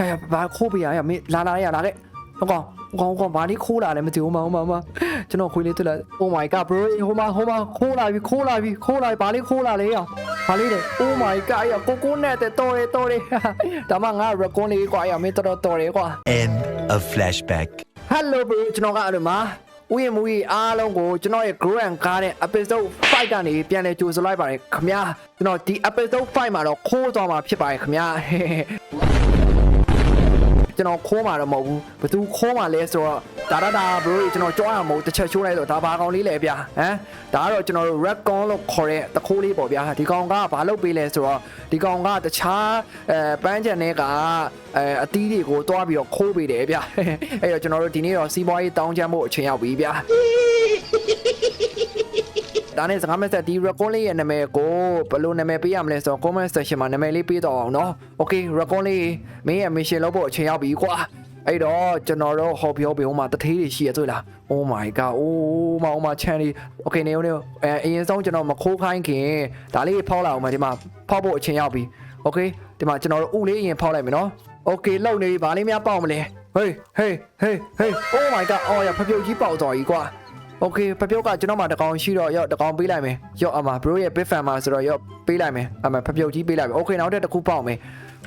ဟဲ့ဘာခိုးပေးရရမင်းလာလာရလာခဲ့ဟောကောင်ဟောကောင်ဟောကောင်ဘာလေးခိုးလာလဲမသိဘူးမမမကျွန်တော်ခွေးလေးတွေ့လာ Oh my god bro ဟိုမှာဟိုမှာခိုးလာပြီခိုးလာပြီခိုးလာဘာလေးခိုးလာလဲရဘာလေးလဲ Oh my god ရကိုကိုနဲ့တဲ့တော်တယ်တော်တယ်ဒါမှငါ recon လေးကွာရမင်းတော်တော်တော်တယ်ကွာ End of flashback. Hello bro ကျွန်တော်ကအဲ့လိုမှာဥယျာဉ်မူကြီးအားလုံးကိုကျွန်တော်ရဲ့ Grow and Garden episode 5ကနေပြန်လည်ကြိုဆိုလိုက်ပါတယ်ခင်ဗျာကျွန်တော်ဒီ episode 5မှာတော့ခိုးသွားမှာဖြစ်ပါတယ်ခင်ဗျာ ကျွန်တော်ခိုးမှာတော့မဟုတ်ဘူးဘသူခိုးမှာလဲဆိုတော့ဒါဒါဒါ bro ကျွန်တော်ကြောက်ရမဟုတ်တစ်ချက်ချိုးလိုက်တော့ဒါဘာကောင်လေးလဲဗျာဟမ်ဒါကတော့ကျွန်တော်တို့ red con လို့ခေါ်တဲ့တခိုးလေးပေါ့ဗျာဒီကောင်ကဘာလုပ်ပေးလဲဆိုတော့ဒီကောင်ကတခြားအဲပန်းချန်တွေကအဲအသီးတွေကိုတွားပြီးတော့ခိုးပေးတယ်ဗျာအဲ့တော့ကျွန်တော်တို့ဒီနေ့တော့စီးပွားရေးတောင်းချမ်းဖို့အချိန်ရောက်ပြီဗျာ ဒါနဲ့စကားမဆက်ဒီ record လေးရဲ့နာမည်ကိုဘယ်လိုနာမည်ပေးရမလဲဆိုတော့ comment section မှာနာမည်လေးပေးတော့အောင်နော် okay record လေးမင်းရဲ့ mission လုပ်ဖို့အချိန်ရောက်ပြီကွာအဲ့တော့ကျွန်တော်တို့ဟောပြောပေးဦးမှာတထေးတွေရှိရတွေ့လား oh my god oh မအောင်မချန်လေး okay နေဦးနေဦးအဲအရင်ဆုံးကျွန်တော်မခိုးခိုင်းခင်ဒါလေးဖောက်လာအောင်မယ်ဒီမှာဖောက်ဖို့အချိန်ရောက်ပြီ okay ဒီမှာကျွန်တော်တို့ဥလေးအရင်ဖောက်လိုက်မယ်နော် okay လောက်နေပြီဗာလေးများပေါက်မလဲ hey hey hey hey oh my god အော်ရဖပြုတ်ကြီးပေါက်သွားပြီကွာ โอเคပပြုတ်ကကျွန်တော်မှတကောင်ရှိတော့ရော့တကောင်ပေးလိုက်မယ်ရော့အမ bro ရဲ့ big fan မှာဆိုတော့ရော့ပေးလိုက်မယ်အမဖပြုတ်ကြီးပေးလိုက်မယ်โอเคနောက်တစ်တစ်ခုပေါက်မယ်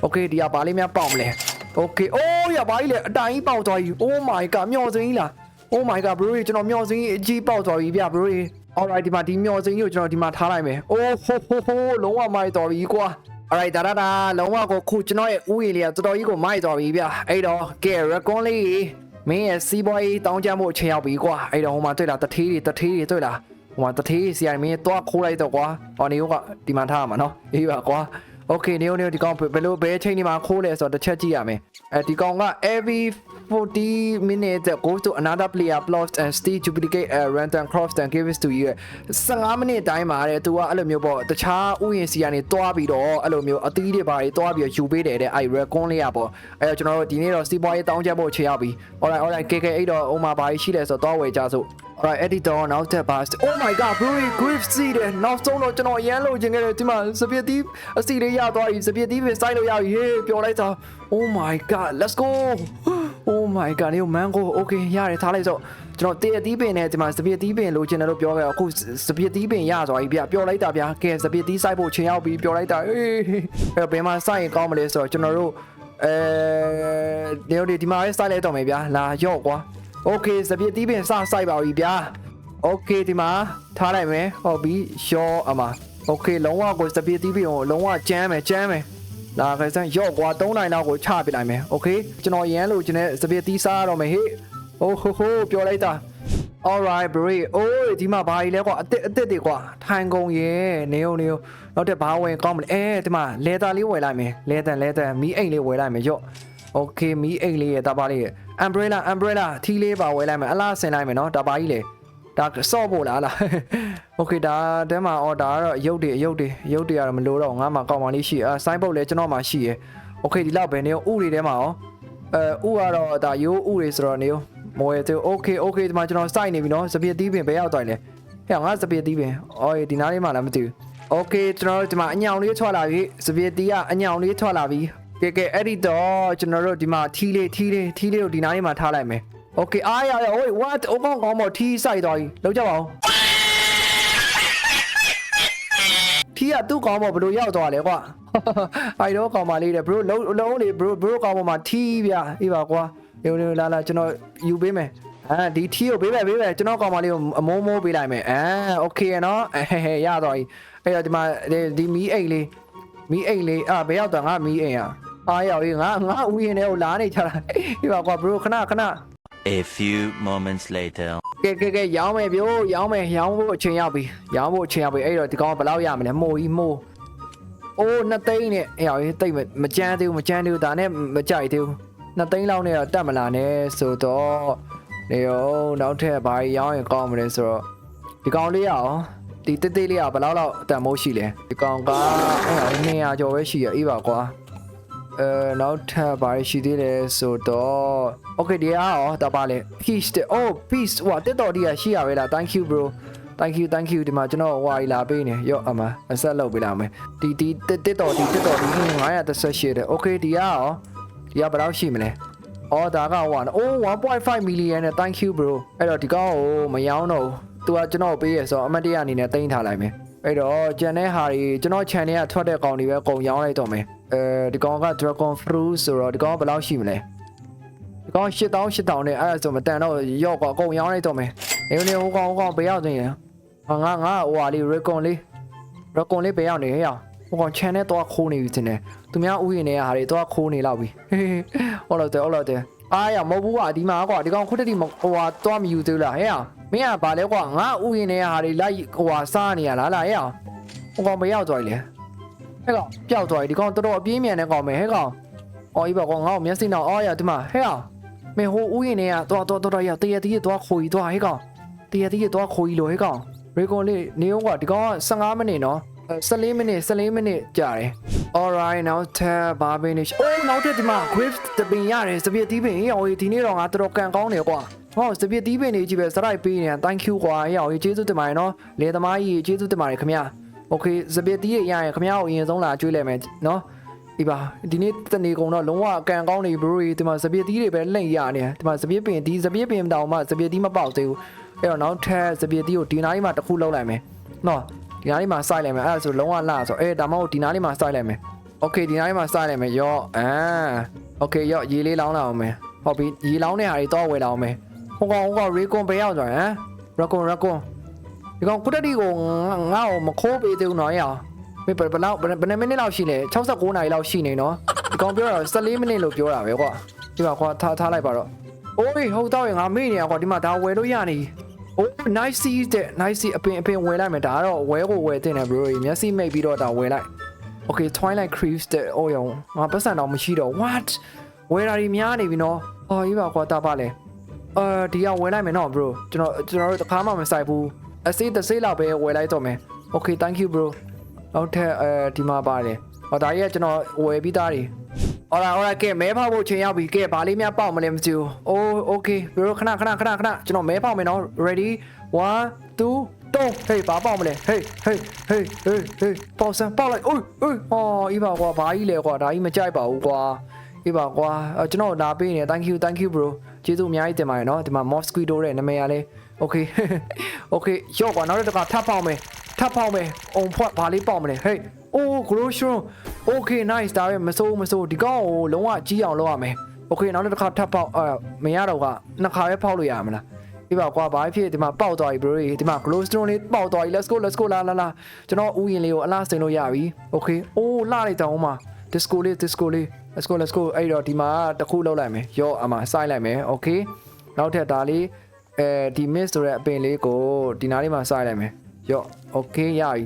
โอเคဒီကဘာလေးများပေါက်မလဲโอเคအိုးရဘာကြီးလဲအတိုင်ကြီးပေါက်သွားပြီ oh my god မျောစင်းကြီးလား oh my god bro ကျွန်တော်မျောစင်းကြီးအကြီးပေါက်သွားပြီဗျ bro alright ဒီမှာဒီမျောစင်းကြီးကိုကျွန်တော်ဒီမှာထားလိုက်မယ် oh ho ho ho လုံးဝမိုက်တော်ပြီကွာ alright ဒါဒါဒါလုံးဝကိုခုကျွန်တော်ရဲ့ဥယျာဉ်လေးကတော်တော်ကြီးကိုမိုက်တော်ပြီဗျအဲ့တော့ကဲ recon လေး မင်းရဲ့စီးပွားရေးတောင်းကြမှုအချိန်ရောက်ပြီကွာအဲ့တော့ဟိုမှာတွေ့လားတထေးတွေတထေးတွေတွေ့လားဟိုမှာတထေးစီရမင်းတွားခိုးလိုက်တော့ကွာဟောနေကဒီမှာထားရမှာနော်အေးပါကွာ Okay နေဦးနေဦးဒီကောင်ဘယ်လိုဘယ်ချိန်ဒီမှာခိုးလဲဆိုတော့တစ်ချက်ကြည့်ရမယ်အဲဒီကောင်က every 40 minutes goes to another player plots and still duplicate a random crops and gives to you 15မိနစ်တိုင်းမှာတဲ့သူကအဲ့လိုမျိုးပေါ့တခြားဥယျာဉ်စီကနေတွားပြီးတော့အဲ့လိုမျိုးအသီးတွေပါတွေတွားပြီးယူပေးတယ်တဲ့အဲ့ recon လေးရပေါ့အဲ့တော့ကျွန်တော်တို့ဒီနေ့တော့စီးပွားရေးတောင်းချက်ဖို့ချိန်ရောက်ပြီ alright alright KK အဲ့တော့ဟိုမှာဘာရှိလဲဆိုတော့တွားဝယ်ကြစို့ alright editor နောက်ထပ်ပါ oh my god bro grief စီးတယ်နောက်ဆုံးတော့ကျွန်တော်ရမ်းလို့ခြင်းခဲ့တယ်ဒီမှာစပစ်တီးအစီလေးရသွားပြီစပစ်တီးပဲစိုက်လို့ရပြီဟေးပျော်လိုက်တာ oh my god let's go oh my god နေ mango okay ရတယ်ထားလိုက်စို့ကျွန်တော်တည့်အသီးပင်နဲ့ဒီမှာစပစ်တီးပင်လိုချင်တယ်လို့ပြောခဲ့တော့အခုစပစ်တီးပင်ရသွားပြီဗျပျော်လိုက်တာဗျကဲစပစ်တီးစိုက်ဖို့ချိန်ရောက်ပြီပျော်လိုက်တာအေးအဲ့ဘယ်မှာစိုက်ရင်ကောင်းမလဲဆိုတော့ကျွန်တော်တို့အဲဒီဒီမှာစိုက်လိုက်တော့မယ်ဗျာလာရော့ကွာ โอเคစပြစ်တီးပင်စစိုက်ပါပြီဗျာโอเคဒီမှာထားလိုက်မယ်ဟုတ်ပြီရှောအမโอเคလုံးဝကိုစပြစ်တီးပင်ကိုလုံးဝကျမ်းမယ်ကျမ်းမယ်လာခစမ်းရော့ကွာ3နိုင်တော့ကိုချပြလိုက်မယ်โอเคကျွန်တော်ရမ်းလို့ကျွန်တော်စပြစ်တီးစားရတော့မယ်ဟေ့အိုးဟိုဟိုပြောလိုက်တာ alright bro အိုးဒီမှာဘာကြီးလဲကွာအစ်စ်အစ်စ်တွေကွာထိုင်ကုန်ရေနေုံနေုံနောက်တစ်ဘာဝင်ကောင်းမလဲအဲဒီမှာလေတာလေးဝယ်လိုက်မယ်လေတန်လေတန်မီးအိမ်လေးဝယ်လိုက်မယ်ရော့ โอเคမီးအိမ်လေးရဲ့တာပါလေးရဲ့ umbrella umbrella ထီးလေးပါဝယ်လိုက်မယ်အလားဆင်လိုက်မယ်နော်တာပါကြီးလေဒါစော့ဖို့လားလား โอเคဒါတဲမှာအော်ဒါကတော့ရုပ်တွေရုပ်တွေရုပ်တွေကတော့မလို့တော့ငါမှကောက်မှလေးရှိအဲဆိုင်းပုတ်လည်းကျွန်တော်မှရှိရယ်โอเคဒီလောက်ပဲနေဥတွေထဲမှာရောအဲဥကတော့ဒါရိုးဥတွေဆိုတော့နေမော်ရသေးโอเคโอเคဒီမှာကျွန်တော်စိုက်နေပြီနော်စပစ်တီးပင်ဘယ်ရောက်သွားလဲဟဲ့ငါစပစ်တီးပင်အော်ဒီနားလေးမှလည်းမသိဘူးโอเคကျွန်တော်တို့ဒီမှာအညောင်လေးထွက်လာပြီစပစ်တီးကအညောင်လေးထွက်လာပြီ ကဲကဲအဲ့ဒီတော့ကျွန်တော်တို့ဒီမှာထီးလေးထီးလေးထီးလေးကိုဒီနားလေးမှာထားလိုက်မယ်။ Okay အားရရ wait what အကောင်ကောင်မထီးစိုက်သွားပြီလောက်ကြပါဦး။ထီးကသူ့ကောင်မဘယ်လိုရောက်သွားလဲကွာ။အဲ့တော့ကောင်မလေးတဲ့ bro လုံးလုံးလေး bro bro ကောင်မမှာထီးဗျာအေးပါကွာ။ရုံရုံလာလာကျွန်တော်ယူပေးမယ်။အာဒီထီးကိုပေးမယ်ပေးမယ်ကျွန်တော်ကောင်မလေးကိုအမိုးမိုးပေးလိုက်မယ်။အာ okay နော်။ဟဲဟဲရသွားပြီ။အဲ့တော့ဒီမှာဒီမီးအိတ်လေးမီးအိမ်လေးအာဘယ်ရောက်တော့ငါမီးအိမ်อ่ะ အားရောက်ရေးငါငါဥယျာဉ်ထဲကိုလာနေကြတာဒီပါကွာ bro ခဏခဏ A few moments later. ကဲကဲကဲရောင်းမယ်ဗျို့ရောင်းမယ်ရောင်းဖို့အချိန်ရောက်ပြီရောင်းဖို့အချိန်ရောက်ပြီအဲ့တော့ဒီကောင်ကဘယ်လောက်ရမလဲမိုးကြီးမိုးအိုးနှစ်သိန်းနဲ့အဲ့ရောက်ရေးတိတ်မကြမ်းသေးဘူးမကြမ်းသေးဘူးဒါနဲ့မကြိုက်သေးဘူးနှစ်သိန်းလောက်နဲ့တော့တက်မလာနဲ့ဆိုတော့နေရောနောက်ထပ်ဘာကြီးရောင်းရင်ကောင်းမလဲဆိုတော့ဒီကောင်လေးရအောင်ဒီတိတ်တိတ်လေးကဘယ်လောက်လောက်တန်မိုးရှိလဲဒီကောင်ကအဲ့ရောက်200ကျော်ပဲရှိရအေးပါကွာ အဲနောက်ထပ်ဘာရှိသေးလဲဆိုတော့ okay ဒီအားရောတပါလေ peace တဲ့ oh peace ဟိုတက်တော်ဒီရရှိရပဲလား thank you bro thank you thank you ဒီမှာကျွန်တော်ဟွာလာပေးနေရော့အမအဆက်လုပ်ပေးလာမယ်ဒီဒီတက်တက်တော်ဒီတက်တော်ဒီ938တဲ့ okay ဒီအားရောဒီကဘယ်လောက်ရှိမလဲအော်ဒါကဟိုအိုး1.5 million နဲ့ thank you bro အဲ့တော့ဒီကောင်ကိုမရောင်းတော့ဘူးသူကကျွန်တော်ပေးရဆိုတော့အမတ်တရအနေနဲ့တင်ထားလိုက်မယ် အဲ့တော့ကျန်တဲ့ဟာတွေကျွန်တော် channel ကထွက်တဲ့ကောင်တွေပဲအကုန်ရောင်းလိုက်တော့မယ်အဲဒီကောင်က dragon fruit ဆိုတော့ဒီကောင်ကဘယ်လောက်ရှိမလဲဒီကောင်8000 8000နဲ့အဲ့ဒါဆိုမတန်တော့ရော့ကွာအကုန်ရောင်းလိုက်တော့မယ်နေနေဟိုကောင်ဟိုကောင်ဘေးရောက်နေရဟာငါငါဟိုဟာလေး recon လေး recon လေးဘေးရောက်နေဟဲ့ရဟိုကောင် channel တော့ခိုးနေပြီတင်တယ်သူများဥယျာဉ်တွေကဟာတွေတော့ခိုးနေလောက်ပြီဟုတ်လို့တယ်ဟုတ်လို့တယ်အားရမဟုတ်ဘူးကွာဒီမှာကွာဒီကောင်ခုတတိဟိုဟာတော့မယူသေးလားဟဲ့ရ မင်းကဘာလဲကွာငါဥယျာဉ်တွေကဟာတွေလိုက်ဟိုဟာစားနေရလားလားဟဲ့ရဟိုကောင်ဘေးရောက်သွားပြီလေဟဲ့ကောင်ပျောက်သွားပြီဒီကောင်တော်တော်အပြင်းမြန်တဲ့ကောင်ပဲဟဲ့ကောင်အော်ဒီဘကောင်ငါ့ကိုမျက်စိနောက်အော်ရဒီမှာဟဲ့ကောင်မေဟိုဥယျာဉ်တွေကသွားသွားသွားရတရတီးသွားခိုးကြီးသွားဟဲ့ကောင်တရတီးသွားခိုးကြီးလို့ဟဲ့ကောင်ရေကွန်လေးနေအောင်ကဒီကောင်က15မိနစ်နော် 14မိနစ်14မိနစ်ကြာတယ် alright now tab ဘာဘင်းနေအိုးနောက်တစ်ဒီမှာ grift တပင်ရတယ်စပြစ်တီးပင်ဟေးအောင်ဒီနေ့တော့ငါတော်တော်ကန်ကောင်းတယ်ကွာဟောစပြစ်တီးပင်နေကြီးပဲစရိုက်ပေးနေတာ thank you ကွာဟေးအောင်ကျေးဇူးတင်ပါတယ်နော်လေသမားကြီးကျေးဇူးတင်ပါတယ်ခင်ဗျာ okay စပြစ်တီးရရရင်ခင်ဗျားကိုအရင်ဆုံးလာကျွေးလိုက်မယ်နော်ဒီပါဒီနေ့တနေကုန်တော့လုံးဝအကန်ကောင်းနေဘရိုဒီမှာစပစ်သီးတွေပဲလှင့်ရနေတယ်ဒီမှာစပစ်ပင်ဒီစပစ်ပင်တောင်မှစပစ်သီးမပေါက်သေးဘူးအဲ့တော့နောက်ထပ်စပစ်သီးကိုဒီနားလေးမှာတစ်ခုလောက်လိုက်မယ်နော် ဒီနားလေးမှာစိုက်လိုက်မယ်အဲ့ဒါဆိုလုံးဝလှဆိုအဲ့ဒါမှမဟုတ်ဒီနားလေးမှာစိုက်လိုက်မယ်โอเคဒီနားလေးမှာစိုက်လိုက်မယ်ရော့အာโอเคရော့ရေလေးလောင်းလာအောင်မယ်ဟုတ်ပြီရေလောင်းတဲ့ဟာတွေတော့ဝယ်လာအောင်မယ်ဟိုကောင်ဟိုကောင်ရေကွန်ပေးအောင်ဆိုရင်ဟမ်ရကွန်ရကွန်ဒီကောင်ကုတ္တတိကိုငါ့ကိုမခိုးပေးသေးဘူးနော်ရအောင် မင်းဘယ်ဘယ်လောက်ဘယ်ဘယ်နှစ်မိနစ်လောက်ရှိလဲ69နာရီလောက်ရှိနေနော်ဒီကောင်ပြောတာ14မိနစ်လို့ပြောတာပဲကွာဒီမှာကွာထားထားလိုက်ပါတော့အိုးဟုတ်တော့ရင်ငါမေ့နေရကွာဒီမှာဒါဝယ်လို့ရနေ အိုး nice see တဲ့ nice see အပင်အပင်ဝယ်လိုက်မယ်ဒါကတော့ဝဲကိုဝယ်တင်တယ် bro မျက်စိမိတ်ပြီးတော့ဒါဝယ်လိုက် okay twilight creeps တဲ့အိုးရောငါပတ်စံတော့မရှိတော့ what ဝယ်တာကြီးများနေပြီနော်အော်ကြီးပါကွာတာပါလေအာဒီကဝယ်လိုက်မယ်နော် bro ကျွန်တော်ကျွန်တော်တို့တစ်ခါမှမဆိုင်ဘူးအစိတစ်စိလောက်ပဲဝယ်လိုက်တော့မယ် okay thank you bro နောက်ထပ်အဲဒီမှာပါတယ်ဟောဒါကြီးကကျွန်တော်ဝယ်ပြီးသားတွေ အော်လာအော်လာကဲမဲဖောက်ဖို့ချိန်ရောက်ပြီကဲဘာလေးများပေါက်မလဲမသိဘူးအိုးโอเคဘရိုခဏခဏခဏခဏကျွန်တော်မဲဖောက်မယ်နော် ready 1 2 3ဟေးဘာပေါက်မလဲဟေးဟေးဟေးဟေးဟေးပေါက်စမ်းပေါက်လိုက်အိုးအိုးဟောဤပါကွာဘာကြီးလဲကွာဒါကြီးမကြိုက်ပါဘူးကွာဤပါကွာအဲ့ကျွန်တော်လာပေးနေ thank you thank you bro ကျေးဇူးအများကြီးတင်ပါတယ်နော်ဒီမှာ mosquito တဲ့နာမည်ကလည်း okay okay ရော့ကွာနောက်တစ်ခါထပ်ပေါက်မယ် ထပ်ပေါက်မယ်အုံဖွက်ဘာလေးပေါက်မလဲဟေးအိုး grow shroom Okay nice ဒါပဲမစိုးမစိုးဒီကောင်ကိုလုံးဝကြီးအောင်လုပ်ရမယ် Okay နောက်တစ်ခါထပ်ပေါက်အဲမရတော့ကနှစ်ခါပဲဖောက်လို့ရမလားပြပါကွာဘာဖြစ်ဒီမှာပေါက်သွားပြီ bro ဒီမှာ glow stone လေးပေါက်သွားပြီ let's go let's go လာလာလာကျွန်တော်ဥယျာဉ်လေးကိုအလားစင်လို့ရပြီ okay အိုးလှလိုက်တောင်းမှာ disco လေး disco လေး let's go let's go အဲ့တော့ဒီမှာတစ်ခုလောက်လိုက်မယ်ရော့အမစိုက်လိုက်မယ် okay နောက်ထပ်ဒါလေးအဲဒီ miss ဆိုတဲ့အပင်လေးကိုဒီနားလေးမှာစိုက်လိုက်မယ်ရော့ okay ရပြီ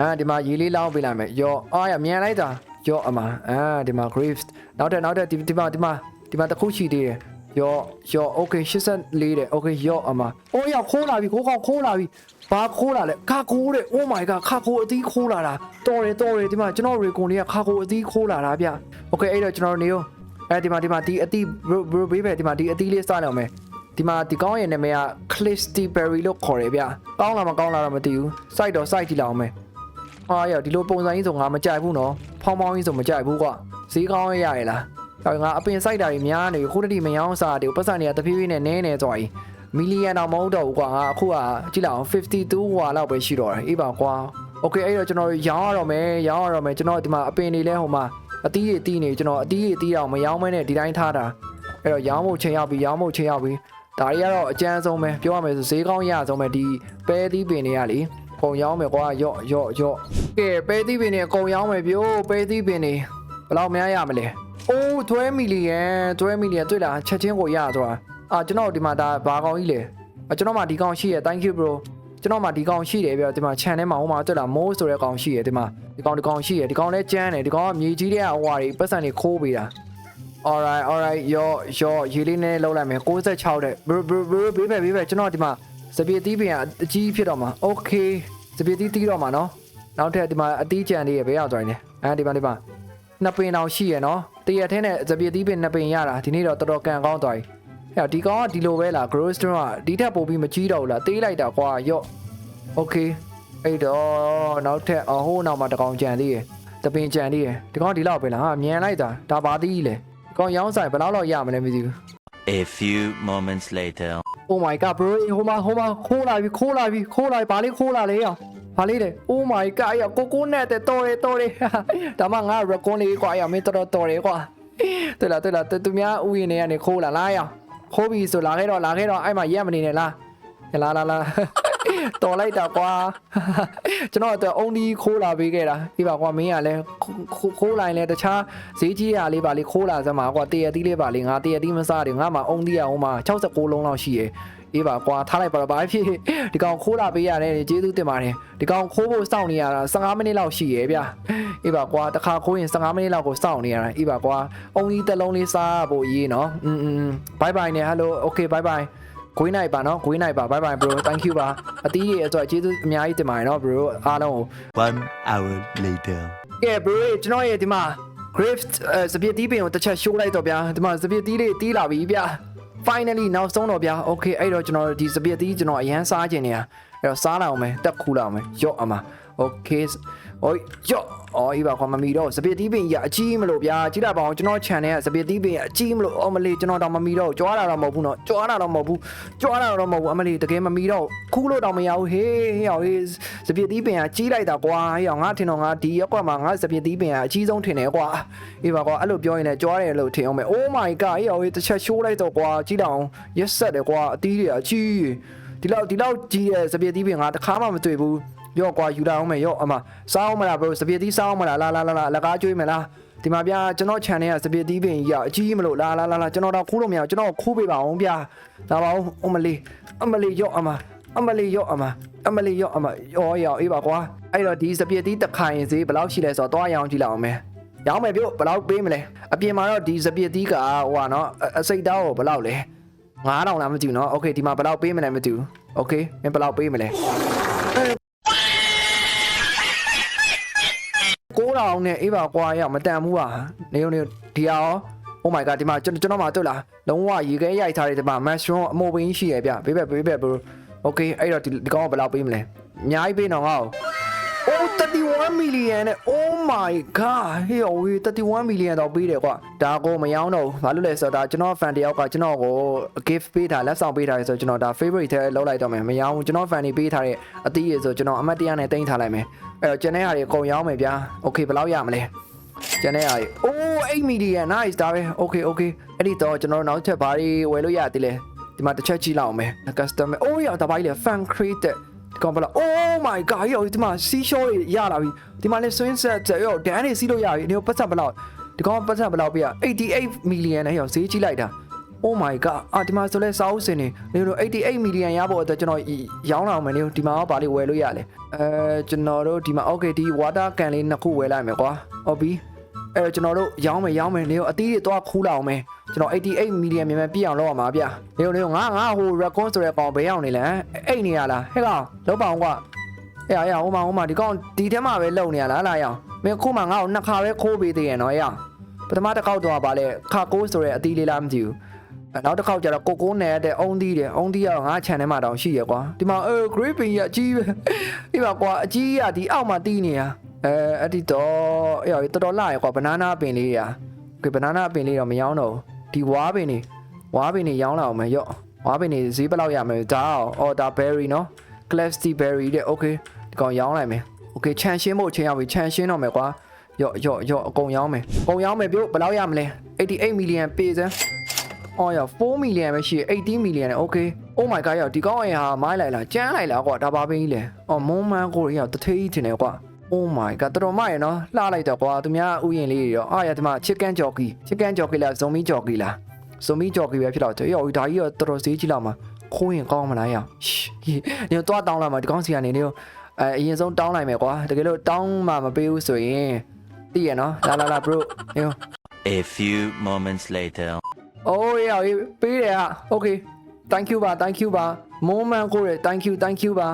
အာဒီမှာရေလေးလောင်းပေးလိုက်မယ်ယောအာရမြန်လိုက်တာယောအမအာဒီမှာ graves နောက်တဲ့နောက်တဲ့ဒီဒီမှာဒီမှာဒီမှာတစ်ခုရှိသေးတယ်ယောယော okay 84တဲ့ okay ယောအမအိုးရခိုးလာပြီခိုးကောင်ခိုးလာပြီဘာခိုးလာလဲခါခိုးတဲ့ oh my god ခါခိုးအသီးခိုးလာတာတော်တယ်တော်တယ်ဒီမှာကျွန်တော်ရေကွန်လေးကခါခိုးအသီးခိုးလာတာဗျ okay အဲ့တော့ကျွန်တော်နေရောအဲဒီမှာဒီမှာဒီအသီးဘေးပဲဒီမှာဒီအသီးလေးစလောက်မယ်ဒီမှာဒီကောင်းရဲ့နာမည်က Clisty Berry လို့ခေါ်တယ်ဗျ။ကောင်းလားမကောင်းလားတော့မသိဘူး။ site တော့ site ကြည့်လောက်အောင်မယ်။ အာရဒီလိုပုံစံကြီးဆိုငါမကြိုက်ဘူးနော်။ဖောင်းဖောင်းကြီးဆိုမကြိုက်ဘူးကွာ။ဈေးကောင်းရရလား။ဟောငါအပင် site တာကြီးများနေပြီခုတတိမယောင်းစားတယ်ပတ်စံတွေကတဖြည်းဖြည်းနဲ့နည်းနေသွားပြီ။မီလီယံတော့မဟုတ်တော့ဘူးကွာငါအခုကကြည့်လောက်အောင်52ဟွာလောက်ပဲရှိတော့တယ်။အေးပါကွာ။ Okay အဲ့တော့ကျွန်တော်ရောင်းရတော့မယ်ရောင်းရတော့မယ်ကျွန်တော်ဒီမှာအပင်တွေလဲဟိုမှာအသီးတွေတီးနေကျွန်တော်အသီးတွေတီးအောင်မရောင်းမဲနဲ့ဒီတိုင်းထားတာ။အဲ့တော့ရောင်းဖို့ချိန်ရောက်ပြီရောင်းဖို့ချိန်ရောက်ပြီ။ဒါတွေကတော့အကျန်းဆုံးပဲပြောရမယ်ဆိုဈေးကောင်းရဆုံးပဲဒီပဲသီးပင်တွေကလေ ပုံရောင်းမယ်ကွာရော့ရော့ရော့ကဲပဲသီးပင်တွေအကုန်ရောင်းမယ်ပြိုးပဲသီးပင်တွေဘယ်လောက်များရမလဲအိုး12မီလီယံ12မီလီယံတွေ့လားချက်ချင်းကိုရသွားအာကျွန်တော်ဒီမှာဒါဘာကောင်ကြီးလဲအကျွန်တော်မှဒီကောင်ရှိရ thank you bro ကျွန်တော်မှဒီကောင်ရှိတယ်ပြဒီမှာ channel မှာဟိုမှာတွေ့လား mo ဆိုတဲ့ကောင်ရှိရဒီမှာဒီကောင်ဒီကောင်ရှိရဒီကောင်လည်းကျန်းတယ်ဒီကောင်ကမြေကြီးတဲ့ဟိုဟာတွေပတ်စံတွေခိုးပေးတာ alright alright ရောရောရေးလေးနဲ့လောက်လိုက်မယ်66တဲ့ bro bro bro ဘေးပဲဘေးပဲကျွန်တော်ဒီမှာ စပီတီးပင်ကအကြီးဖြစ်တော့မှာ okay စပီတီးတီးတော့မှာနော်နောက်ထပ်ဒီမှာအတီးကြံလေးရဘေးရောက်သွားနေအဲဒီမှာဒီမှာနှစ်ပင်တောင်ရှိရနော်တရက်ထဲနဲ့စပီတီးပင်နှစ်ပင်ရတာဒီနေ့တော့တော်တော်ကန်ကောင်းသွားပြီဟဲ့ဒီကောင်ကဒီလိုပဲလား grow stone ကဒီထက်ပိုပြီးမကြီးတော့ဘူးလားတေးလိုက်တာကွာရော့ okay အဲ့တော့နောက်ထပ်အဟိုးနောက်မှာတကောင်ကြံသေးရယ်တပင်ကြံသေးရယ်ဒီကောင်ဒီလောက်ပဲလားဟာမြန်လိုက်တာဒါပါသေးကြီးလေကောင်းရောင်းဆိုင်ဘယ်လောက်လောက်ရမလဲမသိဘူး A few moments later. Oh my god bro ဟိုမှာဟိုမှာခိုးလာပြီခိုးလာပြီခိုးလာပြီဘာလေးခိုးလာလဲရဘာလေးလဲ Oh my god ရကိုကိုနဲ့တဲ့တော်ရတော်ရဒါမှငါ recon လေးကွာရမင်းတော်တော်တော်ရကွာတွေ့လားတွေ့လားသူများဥယျာဉ်တွေကနေခိုးလာလားရခိုးပြီဆိုလာခဲ့တော့လာခဲ့တော့အဲ့မှာရက်မနေနဲ့လားလာလာလာ တော်လိုက်တာကွာကျွန်တော်တော့အုံဒီခိုးလာပေးခဲ့တာဒီပါကွာမင်းကလည်းခိုးလိုက်လဲတခြားဈေးကြီးရလေးပါလေးခိုးလာစမ်းပါကွာတရသီးလေးပါလေးငါတရသီးမစားတယ်ငါမှအုံဒီရဟိုမှာ66လုံးလောက်ရှိရယ်အေးပါကွာထားလိုက်ပါတော့ဘာဖြစ်ဒီကောင်ခိုးလာပေးရတယ်ကျေးဇူးတင်ပါတယ်ဒီကောင်ခိုးဖို့စောင့်နေရတာ15မိနစ်လောက်ရှိရယ်ဗျအေးပါကွာတစ်ခါခိုးရင်15မိနစ်လောက်ကိုစောင့်နေရတာအေးပါကွာအုံဒီတစ်လုံးလေးစားဖို့ရေးနော်อืมๆ bye bye နဲ့ hello okay bye bye ဂွေးနိုင်ပါနော်ဂွေးနိုင်ပါ bye bye bro thank you ပါအတီးရဲ့အတွက်ကျေးဇူးအများကြီးတင်ပါတယ်နော် bro အားလုံးကို One hour later. ကဲ bro ကျွန်တော်ရဲ့ဒီမှာ grift စပစ်တီးပင်ကိုတစ်ချက်ရှိုးလိုက်တော့ဗျာဒီမှာစပစ်တီးလေးတီးလာပြီဗျာ finally နောက်ဆုံးတော့ဗျာ okay အဲ့တော့ကျွန်တော်ဒီစပစ်တီးကျွန်တော်အရန်စားခြင်းနေရအဲ့တော့စားလာအောင်မယ်တက်ခူလာအောင်မယ်ရော့အမ okay ဟိုရော့အော်ဒီပါခွန်မမီတော့စပစ်တီးပင်ရအကြီးမလို့ဗျာကြည့်လိုက်ပါအောင်ကျွန်တော် channel ကစပစ်တီးပင်ရအကြီးမလို့အော်မလေးကျွန်တော်တော့မမီတော့ကြွားတာတော့မဟုတ်ဘူးနော်ကြွားတာတော့မဟုတ်ဘူးကြွားတာတော့မဟုတ်ဘူးအမလေးတကယ်မမီတော့ခူးလို့တော့မရဘူးဟေးဟေးဟေးစပစ်တီးပင်ကကြီးလိုက်တာကွာဟေးအောင်ငါထင်တော့ငါဒီရက်ကွက်မှာငါစပစ်တီးပင်ကအကြီးဆုံးထင်တယ်ကွာအေးပါကွာအဲ့လိုပြောရင်လည်းကြွားတယ်လို့ထင်အောင်မယ် Oh my god ဟေးဟေးတစ်ချက်ရှိုးလိုက်တော့ကွာကြီးတောင်ရက်ဆက်တယ်ကွာအတီးတွေအကြီးဒီလောက်ဒီလောက်ကြီးရဲ့စပစ်တီးပင်ငါတစ်ခါမှမတွေ့ဘူး ရော့ကွာယူလာအောင်မယ်ရော့အမစားအောင်မလား bro စပစ်သီးစားအောင်မလားလာလာလာလာအလကားကျွေးမယ်လားဒီမှာဗျာကျွန်တော် channel ကစပစ်သီးပင်ကြီးอ่ะအကြီးမလို့လာလာလာလာကျွန်တော်တော့ခိုးလို့မရဘူးကျွန်တော်ခိုးပေးပါအောင်ဗျာလာပါအောင်အမလီအမလီရော့အမအမလီရော့အမအမလီရော့အမရောရောအေးပါကွာအဲ့တော့ဒီစပစ်သီးတစ်ခိုင်ဈေးဘယ်လောက်ရှိလဲဆိုတော့တွားရအောင်ကြည့်လိုက်အောင်မယ်ရောင်းမယ်ပြုတ်ဘယ်လောက်ပေးမလဲအပြင်မှာတော့ဒီစပစ်သီးကဟိုဟာနော်အစိတ်တောင်းကိုဘယ်လောက်လဲ9000လားမသိဘူးနော်โอเคဒီမှာဘယ်လောက်ပေးမလဲမသိဘူးโอเคမင်းဘယ်လောက်ပေးမလဲ ကိုးတောင်နဲ့အေးပါကွာရမတန်ဘူးပါနေုံနေဒီဟာရော Oh my god ဒီမှာကျွန်တော်ကျွန်တော်မှတွေ့လားလုံးဝရေခဲရိုက်ထားတဲ့ဒီမှာ mushroom အမိုးပင်းရှိရဗျဘေးဘက်ဘေးဘက် bro Okay အဲ့တော့ဒီဒီကောင်ကဘယ်လောက်ပေးမလဲအများကြီးပေးတော့ငါ့ကို Oh 31 million နဲ့ Oh my god ဟေးဝေး31 million တော့ပေးတယ်ကွာဒါကိုမရောင်းတော့ဘူးဘာလို့လဲဆိုတော့ဒါကျွန်တော် fan တယောက်ကကျွန်တော်ကို gift ပေးတာလက်ဆောင်ပေးထားတယ်ဆိုတော့ကျွန်တော်ဒါ favorite ထဲလောက်လိုက်တော့မယ်မရောင်းဘူးကျွန်တော် fan တွေပေးထားတဲ့အသီးရယ်ဆိုကျွန်တော်အမတ်တရားနဲ့တင်ထားလိုက်မယ်အဲ့တော့ကျန်တဲ့ဟာတွေအကုန်ရောင်းမယ်ဗျာ Okay ဘယ်လောက်ရမလဲကျန်တဲ့ဟာတွေ Oh 8 million nice ဒါပဲ Okay okay အဲ့ဒီတော့ကျွန်တော်နောက်ထပ်ဘာတွေဝယ်လို့ရသေးလဲဒီမှာတစ်ချက်ကြည့်လောက်အောင်မယ် custom အိုးရတာပါလေ fan created ဒီကောင်ဘလာ Oh my god ရောဒီမှာစီးရှောတွေရလာပြီဒီမှာလည်း swing set ရောဒန်တွေစီးလို့ရပြီဒီပတ်စံဘလောက်ဒီကောင်ပတ်စံဘလောက်ပြ88 million နဲ့ရောဈေးကြီးလိုက်တာ Oh my god အာဒီမှာဆိုလဲစာအုပ်စင်နေနေတို့88 million ရဖို့အတွက်ကျွန်တော်ရောင်းလာအောင်မယ်နေဒီမှာဘာလေးဝယ်လို့ရလဲအဲကျွန်တော်တို့ဒီမှာ okay ဒီ water can လေးနှစ်ခုဝယ်လိုက်မယ်ကွာဟုတ်ပြီအဲကျွန်တော်တို့ရောင်းမယ်ရောင်းမယ်နေတို့အသီးတွေတော့ခူးလာအောင်မယ်ကျွန်တော်88 million မြန်မြန်ပြည့်အောင်လုပ်ရမှာဗျနေတို့နေတို့ငါငါဟို record ဆိုတဲ့ကောင်ဘယ်ရောက်နေလဲအဲ့နေရလားဟဲ့ကောင်လောက်ပါအောင်ကွာ အေးအေးဟိုမှာဟိုမှာဒီကောင်ဒီထဲမှာပဲလုံနေရလားလာရအောင်မင်းခုမှငါ့ကိုနှစ်ခါပဲခိုးပေးသေးရနော်အေးအောင်ပထမတစ်ခေါက်တော့ပါလေခါကိုးဆိုတဲ့အသီးလေးလားမသိဘူးနောက်တစ်ခေါက်ကျတော့ကိုကိုနဲ့တဲ့အုံးသီးတယ်အုံးသီးကတော့ငါ channel မှာတောင်ရှိရကွာဒီမှာအဲ grey pin ရအကြီးပဲဒီမှာကွာအကြီးရဒီအောက်မှာတီးနေတာအဲအဲ့ဒီတော့အေးတော်တော်လာရကွာ banana ပင်လေးရာကဲ banana ပင်လေးတော့မရောတော့ဒီဝါပင်နေဝါပင်နေရောင်းလာအောင်မယ်ရော့ဝါပင်နေဈေးဘယ်လောက်ရမလဲဒါအော်ဒါ berry နော် classy berry တဲ့ okay ကောင်ရောင်းလိုက်မယ် okay ခြံရှင်းဖို့ချင်းရောက်ပြီခြံရှင်းတော့မယ်ကွာရော့ရော့ရော့အကုန်ရောင်းမယ်အကုန်ရောင်းမယ်ပြုတ်ဘယ်လောက်ရမလဲ88 million ပေးစမ်းအော်ရ4 million ပဲရှိတယ်18 million နဲ့ okay oh my god ရောက်ဒီကောင်းအရာမိုင်းလိုက်လားကျန်းလိုက်လားကွာဒါပါပင်းကြီးလေအော်မုံမန်းကိုရရောက်တထေးကြီးတင်တယ်ကွာ oh my god တော်တော်မရနော်လှလိုက်တော့ကွာသူများဥယျင်လေးတွေရောအာရဒီမှာ chicken jockey chicken jockey လား zombie jockey လား zombie jockey ပဲဖြစ်တော့တယ်ရောက်ဒါကြီးတော့တော်တော်ဈေးကြီးလောက်မှာခိုးရင်ကောင်းမလားရောက်ညတော့တောင်းလာမှာဒီကောင်းစီကနေနေ အဲအရင်ဆုံးတောင်းလိုက်မယ်ကွာတကယ်လို့တောင်းမှမပေးဘူးဆိုရင်သိရနော်လာလာလာ bro ည A few moments later. โอ้ยเอาပေးတယ်อ่ะ okay thank you ပါ thank you ပါ moment ကိုရ thank you thank you ပါ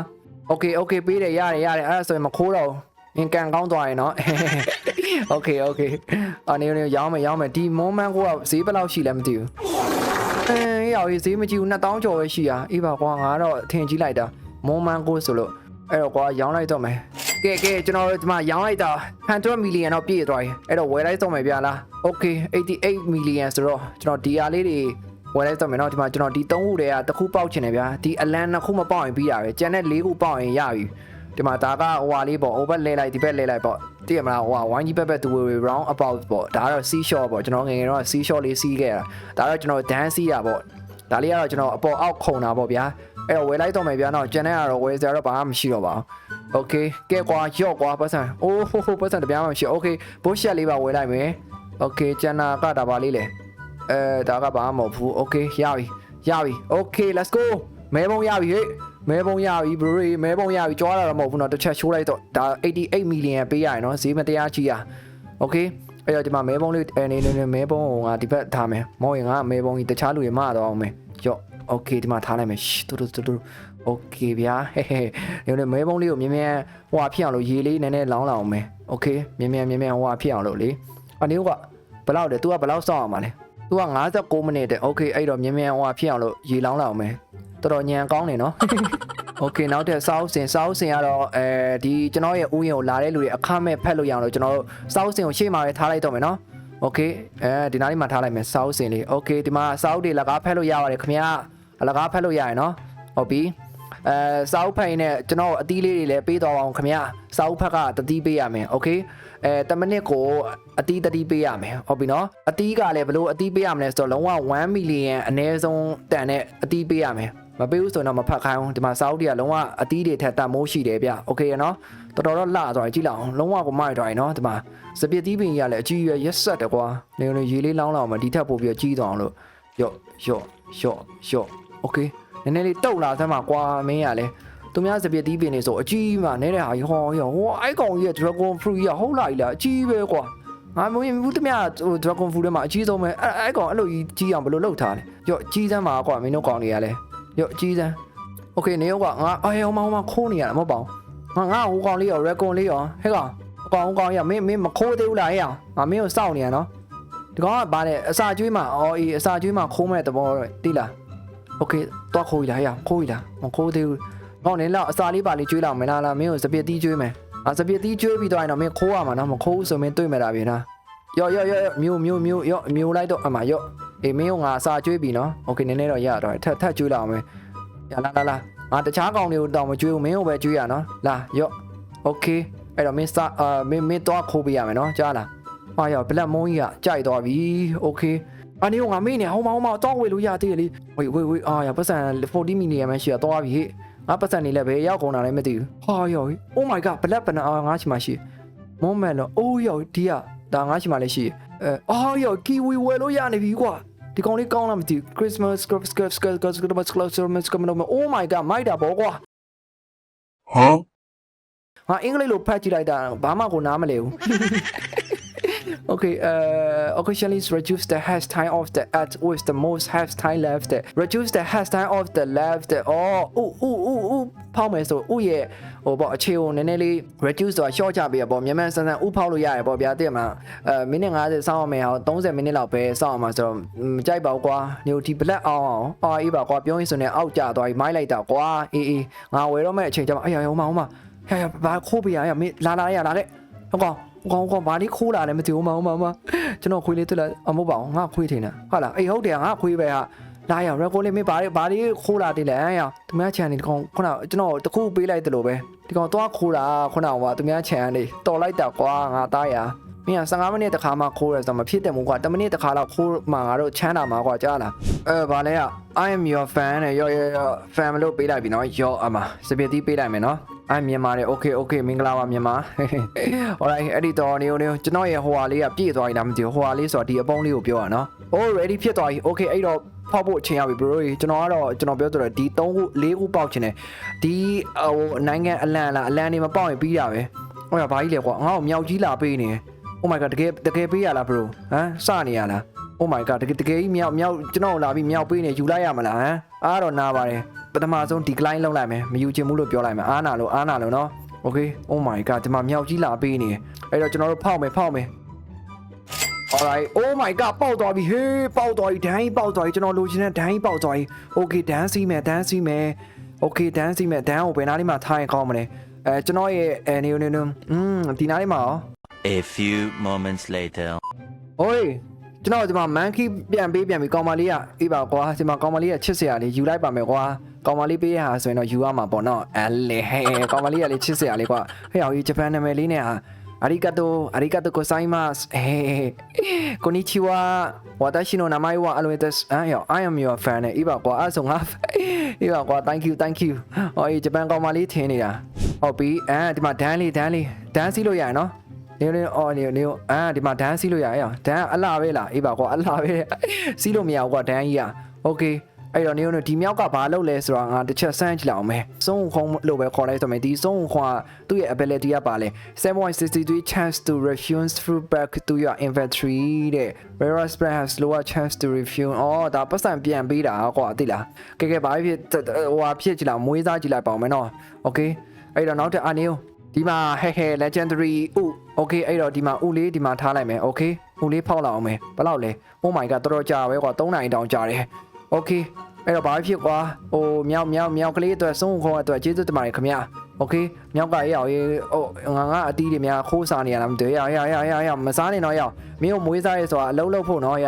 okay okay ပေးတယ်ရတယ်ရတယ်အဲ့ဒါဆိုရင်မခိုးတော့ဘူးင်ကန်ကောင်းသွားရင်เนาะ okay okay အနေနဲ့ရောင်းမယ်ရောင်းမယ်ဒီ moment ကိုကဈေးဘယ်လောက်ရှိလဲမသိဘူးအဲရောက်ရေးဈေးမကြည့်ဘူး2000ကျော်ပဲရှိอ่ะအေးပါကွာငါတော့ထင်ကြည့်လိုက်တာ moment ကိုဆိုလို့ အဲ့တော့ကွာရောင်းလိုက်တော့မယ်ကဲကဲကျွန်တော်တို့ဒီမှာရောင်းလိုက်တာ100 million တော့ပြည့်သွားပြီအဲ့တော့ဝယ်လိုက်တော့မယ်ဗျာလား okay 88 million ဆိုတော့ကျွန်တော်ဒီအားလေးတွေဝယ်လိုက်တော့မယ်နော်ဒီမှာကျွန်တော်ဒီ3ခုတည်းကတစ်ခုပေါက်ချင်တယ်ဗျာဒီအလန်နှစ်ခုမပေါက်ရင်ပြီးတာပဲကျန်တဲ့၄ခုပေါက်ရင်ရပြီဒီမှာဒါကဟိုဟာလေးပေါ့ over လဲလိုက်ဒီဘက်လဲလိုက်ပေါ့တည်ရမလားဟိုဟာ one ကြီးဘက်ဘက်သူ round about ပေါ့ဒါကတော့ sea shore ပေါ့ကျွန်တော်ငယ်ငယ်တော့ sea shore လေးစီးခဲ့တာဒါတော့ကျွန်တော် dance စီးတာပေါ့ဒါလေးကတော့ကျွန်တော်အပေါ်အောက်ခုံတာပေါ့ဗျာ အဲ့တော့ဝယ်လိုက်တော့မယ်ဗျာနော်ကျန်တဲ့ကတော့ဝယ်စရာတော့ဘာမှမရှိတော့ပါဘူး โอเคကဲကွာရော့ကွာပတ်စံအိုးဟိုဟိုပတ်စံတပြားမှမရှိโอเคဘိုးရှက်လေးပါဝယ်လိုက်မယ်โอเคကျန်တာကဒါပါလေးလေအဲဒါကဘာမှမဟုတ်ဘူးโอเคရပြီရပြီโอเค let's go မဲပုံရပြီဟေ့မဲပုံရပြီ bro မဲပုံရပြီကြွားတာတော့မဟုတ်ဘူးเนาะတစ်ချက်ရှိုးလိုက်တော့ဒါ88 million ပေးရရเนาะဈေးမတရားကြီးอ่ะโอเคအဲ့တော့ဒီမှာမဲပုံလေးအဲနေနေနေမဲပုံကိုငါဒီဘက်ထားမယ်မောင်ရင်ငါမဲပုံကြီးတခြားလူတွေမတော့အောင်မယ်ရော့ โอเคဒီမှာထားလိုက်မယ်ရှတူတူတူโอเคဗျာဟဲ့ဟဲ့ညိုလည်းမဲပုံးလေးကိုမြင်မြန်ဟိုဟာဖြစ်အောင်လို့ရေလေးနည်းနည်းလောင်းလာအောင်မယ်โอเคမြင်မြန်မြင်မြန်ဟိုဟာဖြစ်အောင်လို့လေအနည်းကဘလောက်လဲ तू ကဘလောက်စောင့်အောင်ပါလဲ तू က59မိနစ်တဲ့โอเคအဲ့တော့မြင်မြန်ဟိုဟာဖြစ်အောင်လို့ရေလောင်းလာအောင်မယ်တော်တော်ညံကောင်းနေနော်โอเคနောက်ထပ်စောက်စင်စောက်စင်ကတော့အဲဒီကျွန်တော်ရဲ့ဥယျာဉ်ကိုလာတဲ့လူတွေအခမဲ့ဖက်လို့ရအောင်လို့ကျွန်တော်တို့စောက်စင်ကိုရှေ့မှာပဲထားလိုက်တော့မယ်နော်โอเคအဲဒီနားလေးမှာထားလိုက်မယ်စောက်စင်လေးโอเคဒီမှာစောက်တွေလကားဖက်လို့ရပါတယ်ခင်ဗျာ လကားဖက်လို့ရရင်နော်ဟုတ်ပြီ အဲစာအုပ်ဖတ်ရင်လည်းကျွန်တော်အသီးလေးတွေလည်းပေးတော်အောင်ခင်ဗျာစာအုပ်ဖတ်ကတတိပေးရမယ်โอเคအဲ10မိနစ်ကိုအသီးတတိပေးရမယ်ဟုတ်ပြီနော်အသီးကလည်းဘလို့အသီးပေးရမလဲဆိုတော့လုံးဝ1 million အနည်းဆုံးတန်တဲ့အသီးပေးရမယ်မပေးဘူးဆိုတော့မဖတ်ခိုင်းအောင်ဒီမှာစာအုပ်တွေကလုံးဝအသီးတွေထက်တန်မိုးရှိတယ်ဗျโอเคရနော်တော်တော်တော့လှသွားကြည့်လောက်အောင်လုံးဝကိုမိုက်သွားရင်နော်ဒီမှာစပစ်သီးပင်ကြီးကလည်းအကြီးရွယ်ရက်ဆက်တယ်ကွာနေနေရေလေးလောင်းလောင်းမှာဒီထက်ပိုပြီးကြီးသွားအောင်လို့ယော့ယော့ယော့ယော့ โอเค နည်းနည်းလေးတုတ်လာသမ်းမှာကွာမင်းရလဲသူများစပစ်သီးပင်နေဆိုအကြီးမှနဲတဲ့ဟာကြီးဟောရောဟိုအိုက်ကောင်ကြီးရဲ့ Dragon Fruit ကြီးကဟုတ်လာ E လားအကြီးပဲကွာငါမင်းဘူးတမဟို Dragon Fruit ထဲမှာအကြီးဆုံးပဲအဲ့အဲ့ကောင်အဲ့လိုကြီးကြီးအောင်ဘယ်လိုလုပ်ထားလဲရော့ကြီးစမ်းပါကွာမင်းတို့ကောင်တွေကလဲရော့ကြီးစမ်းโอเคနေရောကငါအေးဟိုမှာဟိုမှာခိုးနေရတာမဟုတ်ပါဘူးငါငါဟိုကောင်လေးရော Dragon လေးရောဟဲ့ကောင်ဟိုကောင်ဟိုကောင်ရမင်းမင်းမခိုးသေးဘူးလားဟဲ့အောင်ငါမင်းကိုစောင့်နေရနော်ဒီကောင်ကဗာလဲအစာကျွေးမှာအော်အေးအစာကျွေးမှာခိုးမဲ့သဘောတိလား โอเคတော့ခိုးရလားဟဲ့ခိုးရလားမခိုးသေးဘူးဟောနေလောက်အစာလေးပါလေးကျွေးလောက်မလားလားမင်းကိုစပစ်တီးကျွေးမယ်အာစပစ်တီးကျွေးပြီးတော့ရင်တော့မင်းခိုးရမှာနော်မခိုးဘူးဆိုမင်းတွေ့မဲ့တာပြီနော်ယောယောယောမျိုးမျိုးမျိုးယောမျိုးလိုက်တော့အမယောအေးမင်းကငါအစာကျွေးပြီနော်โอเคနည်းနည်းတော့ရတော့ထပ်ထပ်ကျွေးလောက်အောင်မယ်ရလာလာလာငါတခြားကောင်တွေကိုတောင်မကျွေးဘူးမင်းကိုပဲကျွေးရနော်လာယောโอเคအဲ့တော့မင်းစာအာမင်းမင်းတော့ခိုးပေးရမယ်နော်ကြားလားဟာယောဘလက်မုံကြီးကကြိုက်သွားပြီโอเค အနည်းငါမေးနေဟောမဟောမတော့ဝေလို့ရသေးတယ်လေဝေးဝေးဝေးအာရပတ်စံ40 million မှရှိရတော့ပြီဟေ့ငါပတ်စံနေလည်းဘယ်ရောက်ကုန်တာလဲမသိဘူးဟာယော Oh my god ဘလက်ပနအာငါချီမရှိမုံမဲလို့အိုးယောဒီကဒါငါချီမလည်းရှိအဲအာယောကီဝီဝယ်လို့ရနေပြီကွာဒီကောင်လေးကောင်းလားမသိဘူး Christmas Christmas Christmas Christmas Christmas Christmas Christmas Oh my god မိုက်တာပေါ့ကွာ Huh? ငါအင်္ဂလိပ်လိုဖတ်ကြည့်လိုက်တာဘာမှကိုနားမလဲဘူး Okay, uh, occasionally reduce the hash time of the at with the most hash time left. Reduce the hash time of the left. Oh, ဥဥဥဥဖောက်မယ်ဆိုဥရဲ့ဟိုပေါ့အခြေကိုနည်းနည်းလေး reduce ဆိုတာ short ချပေးရပေါ့မြန်မာစံစံဥဖောက်လို့ရတယ်ပေါ့ဗျာသိမှာအဲမိနစ်50စောင့်အောင်မယ်ဟော30မိနစ်လောက်ပဲစောင့်အောင်မှာဆိုတော့မကြိုက်ပါဘူးကွာနေဒီ black အောင်အောင်အာအေးပါကွာပြောရင်ဆိုနေအောက်ကျသွားပြီးမိုက်လိုက်တာကွာအေးအေးငါဝယ်တော့မဲ့အချိန်ကျမှအေးဟိုမှာဟိုမှာဟဲ့ဘာခိုးပေးရရမင်းလာလာရလာတဲ့ဟုတ်ကောင် ကောင်းကောင်းဘာလေးခိုးလာလဲမသိဘူးမအောင်မမကျွန်တော်ခွေးလေးတွေ့လာအမဟုတ်ပါဘူးငါခွေးထင်တာဟုတ်လားအေးဟုတ်တယ်ငါခွေးပဲဟာလာရရက်ကိုလေးမင်းဘာလေးဘာလေးခိုးလာတယ်လဲဟဲ့သူများချန်နေဒီကောင်ခုနကျွန်တော်တခုပေးလိုက်တယ်လို့ပဲဒီကောင်သွားခိုးတာခုနကသူများချန်နေတော်လိုက်တာကွာငါသားရမင်းက15မိနစ်တခါမှခိုးရဆိုမဖြစ်တယ်မို့ကွာ10မိနစ်တခါလောက်ခိုးမှငါတို့ချမ်းတာမှာကွာကြားလားအဲဘာလဲอ่ะ I am your fan နဲ့ရောရောရော fan မလို့ပေးလိုက်ပြီနော်ရောအမစပီတီပေးလိုက်မယ်နော် အိုင်မြန်မာတယ် okay okay မင်္ဂလာပါမြန်မာ alright အဲ့ဒီတော့နေနေကျွန်တော်ရဲ့ဟိုဟာလေးကပြည့်သွားပြီလားမသိဘူးဟိုဟာလေးဆိုတော့ဒီအပုံးလေးကိုပြောရနော် oh ready ဖြစ်သွားပြီ okay အဲ့တော့ဖောက်ဖို့အချိန်ရောက်ပြီ bro ကျွန်တော်ကတော့ကျွန်တော်ပြောတော့ဒီ3ခု4ခုပေါက်ချင်တယ်ဒီဟိုနိုင်ငံအလံလားအလံနေမပေါက်ရင်ပြီးတာပဲဟိုကဘာကြီးလဲကွာငါ့ကိုမြောက်ကြီးလာပေးနေ oh my god တကယ်တကယ်ပေးရလား bro ဟမ်စနေရလား oh my god တကယ်တကယ်ကြီးမြောက်မြောက်ကျွန်တော်လာပြီးမြောက်ပေးနေယူလိုက်ရမလားဟမ်အားတော့နာပါတယ် ပထမဆုံး decline လုပ်လိုက်မယ်မယူချင်ဘူးလို့ပြောလိုက်မယ်အားနာလို့အားနာလို့နော် okay oh my god ဒီမှာမြောက်ကြီးလာပေးနေအဲ့တော့ကျွန်တော်တို့ဖောက်မယ်ဖောက်မယ် alright oh my god ပေါက်သွားပြီဟေးပေါက်သွားပြီဒန်းကြီးပေါက်သွားပြီကျွန်တော်လိုချင်တဲ့ဒန်းကြီးပေါက်သွားပြီ okay ဒန်းစီးမယ်ဒန်းစီးမယ် okay ဒန်းစီးမယ်ဒန်းကိုဘယ်နားလေးမှာထားရင်ကောင်းမလဲအဲကျွန်တော်ရဲ့အဲနေနေနေอืมဒီနားလေးမှာရော A few moments later. ဟိုးကျွန်တော်ဒီမှာ monkey ပြန်ပေးပြန်ပြီးကောင်မလေးကအေးပါကွာဒီမှာကောင်မလေးကချစ်စရာလေးယူလိုက်ပါမယ်ကွာ ကောင်မလေးပေးရဟာဆိုရင်တော့ယူရမှာပေါ့နော်အဲလေဟဲကောင်မလေးကလေးချစ်စရာလေးကွာဟဲ့အောင်ကြီးဂျပန်နာမည်လေးနဲ့ဟာありがとうありがとうございますえーこんにちは私の名前はアロエですあいや I am your fan ねいいပါကွာအဲ့ဆိုငါいいပါကွာ thank you thank you ဟောဂျပန်ကောင်မလေးထင်နေတာဟုတ်ပြီအဲဒီမှာဒန်းလေးဒန်းလေးဒန်းစီးလို့ရရနော် နေနေအော်နေနေအာဒီမှာဒန်းစီးလို့ရအောင်ဒန်းအလှပဲလားအေးပါကွာအလှပဲစီးလို့မရဘူးကွာဒန်းကြီးอ่ะโอเค အဲ့တော့နေုံတို့ဒီမြောက်ကဘာလုပ်လဲဆိုတော့ငါတစ်ချက်စမ်းကြည့်လောက်အောင်မယ်စုံခုံလို့ပဲခေါ်လိုက်ဆိုမယ်ဒီစုံခုံကသူ့ရဲ့ ability ကပါလဲ7.63 chance to refuse through back to your inventory တဲ့ rare spread has lower chance to refuse အော်ဒါပတ်စံပြန်ပေးတာကွာသိလားကဲကဲဘာဖြစ်ဟိုဟာဖြစ်ကြည့်လောက်မွေးစားကြည့်လိုက်ပါအောင်မယ်နော် okay အဲ့တော့နောက်ထပ်အနေုံဒီမှာဟဲဟဲ legendary ဥ okay အဲ့တော့ဒီမှာဥလေးဒီမှာထားလိုက်မယ် okay ဥလေးဖောက်လောက်အောင်မယ်ဘယ်လောက်လဲ oh my god တော်တော်ကြာပဲကွာ3နိုင်တောင်ကြာတယ် okay အဲ့တော့ဘာဖြစ်ကွာဟိုမြောက်မြောက်မြောက်ကလေးအတွက်စုံခေါ်အတွက်ကျေးဇူးတင်ပါတယ်ခင်ဗျာ okay မြောက်ကအေးအောင်ရေးဟိုငါငါအတီးတွေများခိုးစားနေရလားမသိဘူးရရရရရမစားနေတော့ရမင်းကိုမွေးစားရဲဆိုတာအလုံးလုံးဖို့နော်ရ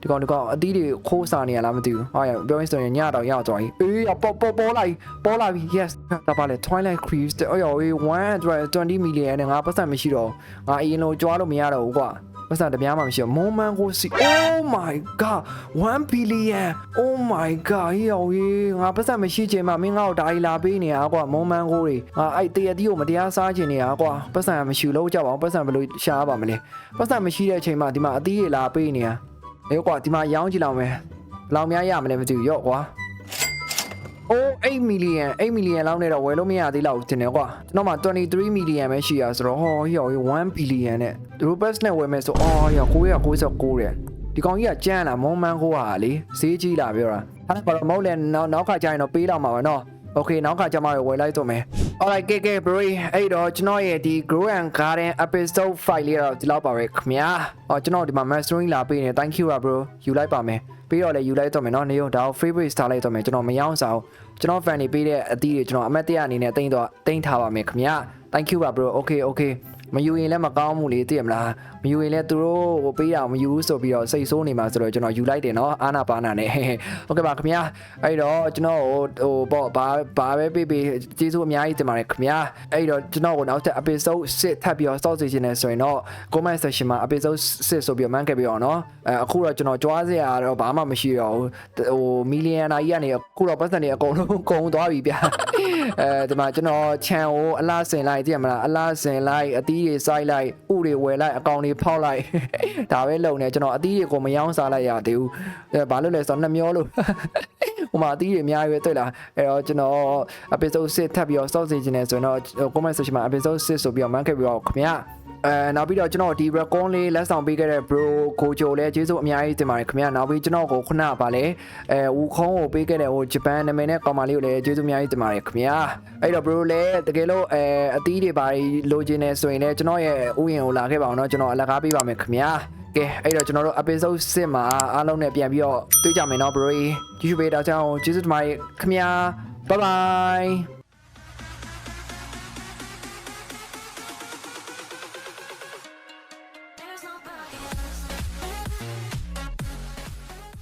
ဒီကောင်ဒီကောင်အတီးတွေခိုးစားနေရလားမသိဘူးဟာရပြောရင်ဆိုရင်ညတော့ရောက်သွားပြီအေးပေါ်ပေါ်ပေါ်လိုက်ပေါ်လာပြီ yes ဒါပါလေ Twilight Cruise တဲ့အော်ရော120 million နဲ့ငါပတ်စံမရှိတော့ငါအရင်လိုကြွားလို့မရတော့ဘူးကွာ ပတ်စံတပြားမှမရှိတော့မုံမန်ကိုစီ Oh my god 1 billion Oh my god ဟေးရောငါပတ်စံမရှိချင်မှမင်းငါ့ကိုဒါကြီးလာပေးနေရကွာမုံမန်ကိုတွေငါအဲ့တရတီကိုမတရားစားချင်နေရကွာပတ်စံမရှိလို့ကြောက်အောင်ပတ်စံဘယ်လိုရှားပါမလဲပတ်စံမရှိတဲ့အချိန်မှာဒီမှာအသီးတွေလာပေးနေရအေးကွာဒီမှာရောင်းကြည့်လောက်မယ်ဘယ်လောက်များရမလဲမသိဘူးရော့ကွာ အိုး8 million 8 million လောက်နဲ့တော့ဝယ်လို့မရသေးတော့ဘူးတင်တယ်ကွာကျွန်တော်မှ23 million ပဲရှိရဆိုတော့ဟောဟော1 billion နဲ့ Robux နဲ့ဝယ်မယ်ဆိုအော်ရော999တဲ့ဒီကောင်ကြီးကကြမ်းလာမုံမန်းကိုဟာလေဈေးကြီးလာပြောတာအဲ့ဒါတော့မဟုတ်လဲနောက်နောက်ခါကျရင်တော့ပေးတော့မှာပါနော် Okay နောက်ခါကျမှဝယ်လိုက်တော့မယ် Alright ကဲကဲ bro အဲ့တော့ကျွန်တော်ရဲ့ဒီ Grow and Garden episode 5လေးတော့ဒီလောက်ပါပဲခင်ဗျာ။အော်ကျွန်တော်ဒီမှာ mastering လာပေးနေ thank you ပါ bro ယူလိုက်ပါမယ်။ပြီးတော့လည်းယူလိုက်တော့မယ်နော်နေရောဒါကို favorite ထားလိုက်တော့မယ်ကျွန်တော်မယောင်းစားဘူးကျွန်တော် fan တွေပေးတဲ့အသီးတွေကျွန်တော်အမတ်တရအနေနဲ့တင်တော့တင်ထားပါမယ်ခင်ဗျာ thank you ပါ bro okay okay မယူရင်လည်းမကောင်းဘူးလေသိရမလားမယူရင်လည်းသူတို့ဟိုပေးတာမယူဘူးဆိုပြီးတော့စိတ်ဆိုးနေမှာဆိုတော့ကျွန်တော်ယူလိုက်တယ်နော်အာနာပါနာနဲ့ဟုတ်ကဲ့ပါခင်ဗျာအဲ့တော့ကျွန်တော်ဟိုဟိုပေါ့ဘာဘာပဲပေးပေးကျေးဇူးအများကြီးတင်ပါတယ်ခင်ဗျာအဲ့တော့ကျွန်တော်ကိုနောက်ထပ် episode 6ထပ်ပြီးတော့ start စီခြင်းနဲ့ဆိုရင်တော့ comment section မှာ episode 6ဆိုပြီးတော့မှန်းခဲ့ပြီးတော့နော်အဲအခုတော့ကျွန်တော်ကြွားစရာတော့ဘာမှမရှိတော့ဘူးဟို millionaire ကြီးကနေအခုတော့ပတ်စံတွေအကုန်လုံးကုန်သွားပြီဗျာအဲဒီမှာကျွန်တော်ခြံကိုအလားစင်လိုက်သိရမလားအလားစင်လိုက်အသီးတွေစိုက်လိုက်ဥတွေဝယ်လိုက်အကောင်တွေဖောက်လိုက်ဒါပဲလုံနေကျွန်တော်အသီးတွေကိုမယောင်းစားလိုက်ရသေးဘူးအဲဘာလို့လဲဆိုတော့နှမျောလို့ဟိုမှာအသီးတွေအများကြီးပဲတွေ့လားအဲတော့ကျွန်တော် episode 6ထပ်ပြီးတော့ start စီခြင်းနဲ့ဆိုရင်တော့ comment section မှာ episode 6ဆိုပြီးတော့မှန်းခဲ့ပြီးတော့ခင်ဗျာ အဲနောက်ပြီးတော့ကျွန်တော်ဒီ record လေးလက်ဆောင်ပေးခဲ့တဲ့ bro ကိုဂျိုလည်းကျေးဇူးအများကြီးတင်ပါတယ်ခင်ဗျာနောက်ပြီးကျွန်တော်ကိုခုနကပါလဲအဲဝူခုံးကိုပေးခဲ့တဲ့ဟိုဂျပန်နာမည်နဲ့ကောင်မလေးကိုလည်းကျေးဇူးအများကြီးတင်ပါတယ်ခင်ဗျာအဲ့တော့ bro လည်းတကယ်လို့အဲအသီးတွေပါလိုချင်နေဆိုရင်လည်းကျွန်တော်ရဲ့ဥယျာဉ်ကိုလာခဲ့ပါအောင်เนาะကျွန်တော်အလကားပေးပါမယ်ခင်ဗျာကဲအဲ့တော့ကျွန်တော်တို့ episode 6မှာအားလုံးနဲ့ပြန်ပြီးတော့တွေ့ကြမယ်เนาะ bro ကြီးကြည့်ပေးတာကြောင့်ကျေးဇူးတင်ပါတယ်ခင်ဗျာ bye bye